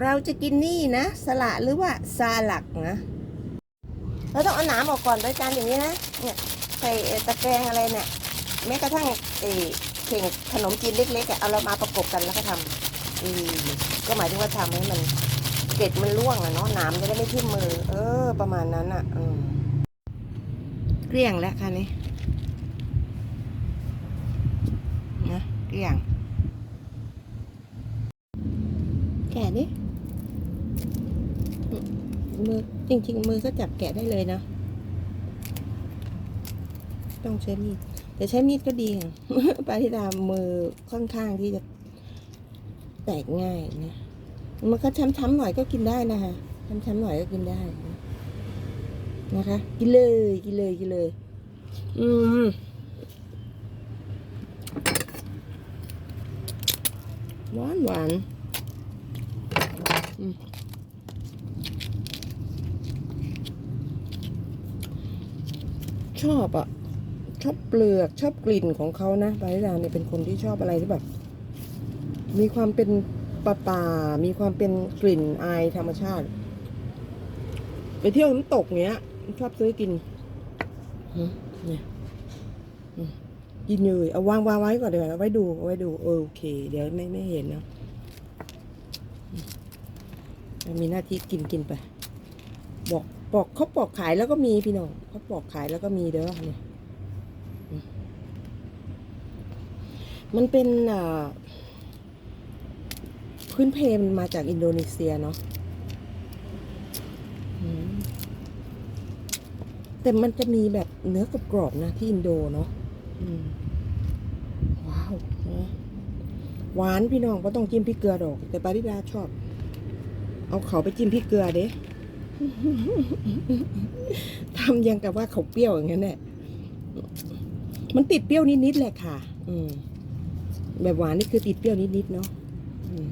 เราจะกินนี่นะ สละหรือว่าซาลักนะเราต้องเอาหนามออกก่อนโดยการอย่างนี้นะเนี่ยใส่ตะแกรงอะไรเนี่ยแม้กระทั่งเอเข่งขนมจีนเล็กๆเอาเรามาประกบกันแล้วก็ทำอืมก็หมายถึงว่าทำให้มันเกล็ดมันร่วงอะเนาะนามจะได้ไม่ทิ่มมือ เออ ประมาณนั้นอะอืมเกลี้ยงแล้วค่ะนี่นะเกลี้ยง แกะดิมือจริง ๆ มือก็จับแกะได้เลยนะต้องใช้มีดแต่ใช้มีดก็ดีค่ะปาริดามือค่อนข้างที่จะแตกง่ายนะมันก็ช้ำๆหน่อยก็กินได้นะคะช้ำๆหน่อยก็กินได้นะคะ กินเลยกินเลยกินเลย อืมหวานหวาน ชอบอะชอบเปลือกชอบกลิ่นของเขานะปาริดาเนี่ยเป็นคนที่ชอบอะไรที่แบบ มีความเป็นป่าป่ามีความเป็นกลิ่นอายธรรมชาติ ไปเที่ยวน้ำตกเงี้ย ชอบซื้อกินเนี่ยกินเลยเอาวางวางไว้ก่อนเดี๋ยวเอาไว้ดูเอาไว้ดู โอเค เดี๋ยวไม่ไม่เห็นนะ มมีหน้าที่กินกินไปบอกปอกเขาปอกขายแล้วก็มีพี่น้องเขาปอกขายแล้วก็มีเด้อเนี่ยมันเป็นพื้นเพมันมาจากอินโดนีเซียเนาะแต่มันจะมีแบบเนื้อกรอบๆนะที่อินโดเนาะว้าวหวานพี่น้องก็ต้องจิ้มพริกเกลือดอก แต่ปาริดาชอบ เอาเขาไปจิ้มพริกเกลือเด้ทำยังกับว่าเขาเปรี้ยวอย่างนั้นแหละมันติดเปรี้ยวนิดๆแหละค่ะ อืม แบบหวานนี่คือติดเปรี้ยวนิดๆเนาะม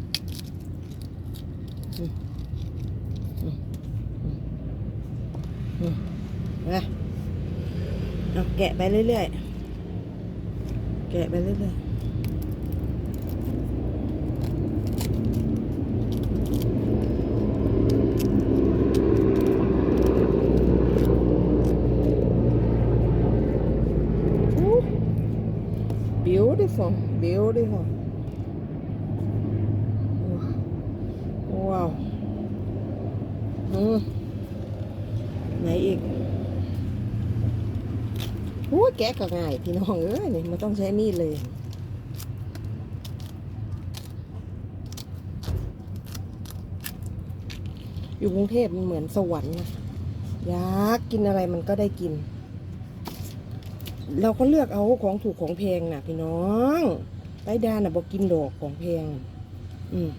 อืมอืมอืมอืมนะเอาแกะไปเรื่อยๆ แกะไปเรื่อยๆอู้ beautiful beautiful ว้าวอืมไหนอีกโอ้แกะก็ง่ายพี่น้องเอ้ยนี่มันต้องใช้มีดเลยอยู่กรุงเทพมันเหมือนสวรรค์นะอยากกินอะไรมันก็ได้กิน เราก็เลือกเอาของถูกของแพงนะพี่น้องไปดาน่ะบอกกินดอกของแพง อืม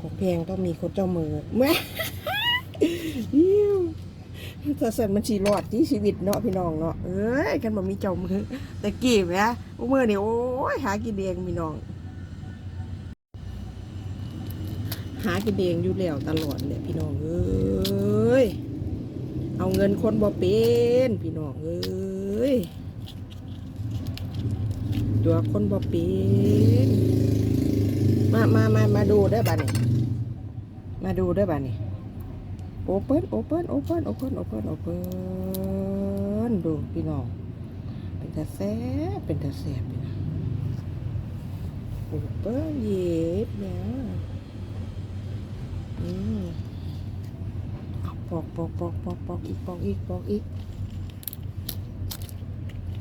ของแพงต้องมีคนเจ้ามือแม่ยิ้วถ้าเสร็จมันชีรอดที่ชีวิตเนาะพี่น้องเนาะเอ้ยกันบ่มีเจ้ามือแต่กี่แหมอุมือนี่โอ้ยหากินเองพี่น้อง หากินเองอยู่แล้วตลอดเลยพี่น้องเอ้ย งินคนบ่เป็นพี่น้องเอ้ยตัวคนบ่เป็นมามามามาดูได้อบ้านี่มาดูได้อบ้านี่โอเปิลโอเปิลโอเปิลโอเปิลโอเปิลโอเปิลดูพี่น้องเป็นตาแซ่บเป็นตาแซ่บพี่น้องโอเปิลเย็บเนี่ยอืมเอ ปอกปอกปอกปอกปอกอีกปอกอีกปอกอีก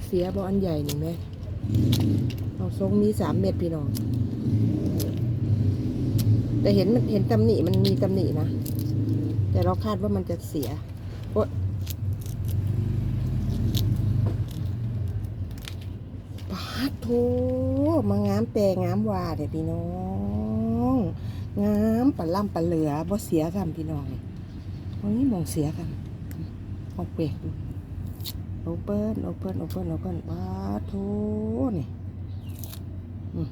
เสียบออันใหญ่นี่ไหมเอาทรงมีสามเม็ดพี่น้อง แต่เห็นมันเห็นตำหนิมันมีตำหนินะ แต่เราคาดว่ามันจะเสียโอ๊ยปาดโถมางามแต่งามวาเดี๋ยพี่น้อง งามปลาล่ำปลาเหลือบ่เสียกันพี่น้อง วันนี้มองเสียกันออกเปรกดูโอเปิลโอเปิลโอเปิลโอเปิลว้าโถนี่อืม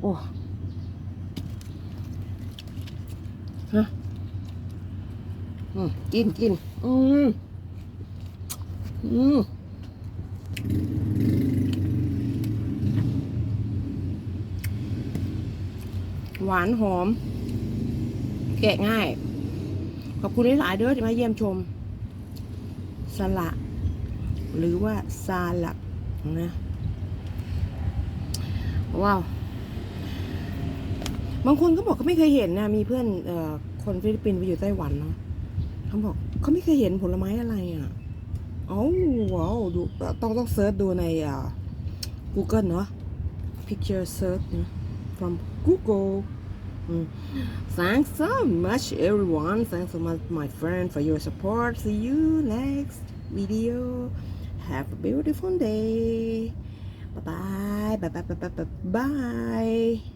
โอ้ฮะอืมกินกินอืมอืมหวานหอม แกะง่าย ขอบคุณหลายๆเด้อที่มาเยี่ยมชม สละ หรือว่าซาลักนะว้าว บางคนก็บอกเขาไม่เคยเห็นนะ มีเพื่อนอคนฟิลิปปินส์ไปอยู่ไต้หวันเนาะเขาบอกเขาไม่เคยเห็นผลไม้อะไรอะเอ้าว้าวดูต้องต้องเซิร์ชดูในอ่า Google เนาะ picture search นะ from Google Thanks so much, everyone. Thanks so much, my friend, for your support. See you next video. Have a beautiful day. Bye. Bye bye. Bye bye. bye.